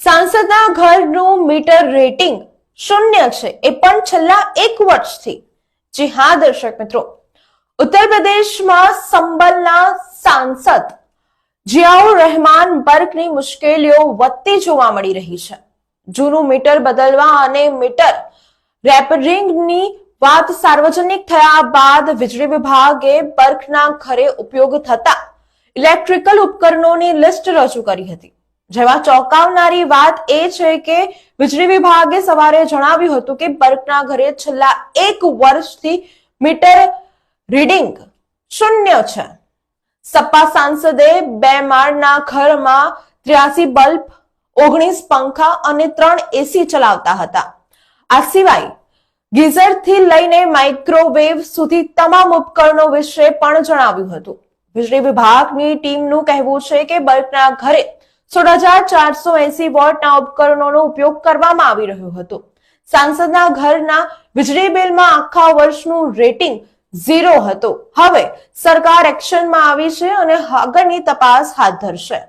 સાંસદના ઘરનું metre rating શૂન્ય છે. એ પણ છેલ્લા એક વર્ષથી. જી હા, દર્શક મિત્રો. ઉત્તર પ્રદેશમાં સંબલના સાંસદ જિયાઉર રહેમાન બર્ગની મુશ્કેલીઓ વધતી જોવા મળી રહી છે. જૂનું મીટર બદલવા અને મીટર રેપરિંગની વાત સાર્વજનિક થયા બાદ વીજળી વિભાગે બર્કના ઘરે ઉપયોગ થતા ઇલેક્ટ્રિકલ ઉપકરણોની લિસ્ટ રજૂ કરી હતી. જેમાં ચોંકાવનારી વાત એ છે કે વીજળી વિભાગે સવારે જણાવ્યું હતું કે બર્કના ઘરે છેલ્લા એક વર્ષથી મીટર રીડિંગ શૂન્ય છે. સપા સાંસદે બે માળના ઘરમાં ત્ર્યાસી બલ્બ, ઓગણીસ પંખા અને ત્રણ એસી ચલાવતા હતા. આ સિવાય ગીઝરથી લઈને માઇક્રોવેવ સુધી તમામ ઉપકરણો વિશે પણ જણાવ્યું હતું. વીજળી વિભાગની ટીમનું કહેવું છે કે બલ્બના ઘરે સોળ હજાર ચારસો એસી વોટના ઉપકરણોનો ઉપયોગ કરવામાં આવી રહ્યો હતો. સાંસદના ઘરના વીજળી બિલમાં આખા વર્ષનું રેટિંગ ઝીરો હતું. હવે સરકાર એક્શનમાં આવી છે અને આગળની તપાસ હાથ ધરશે.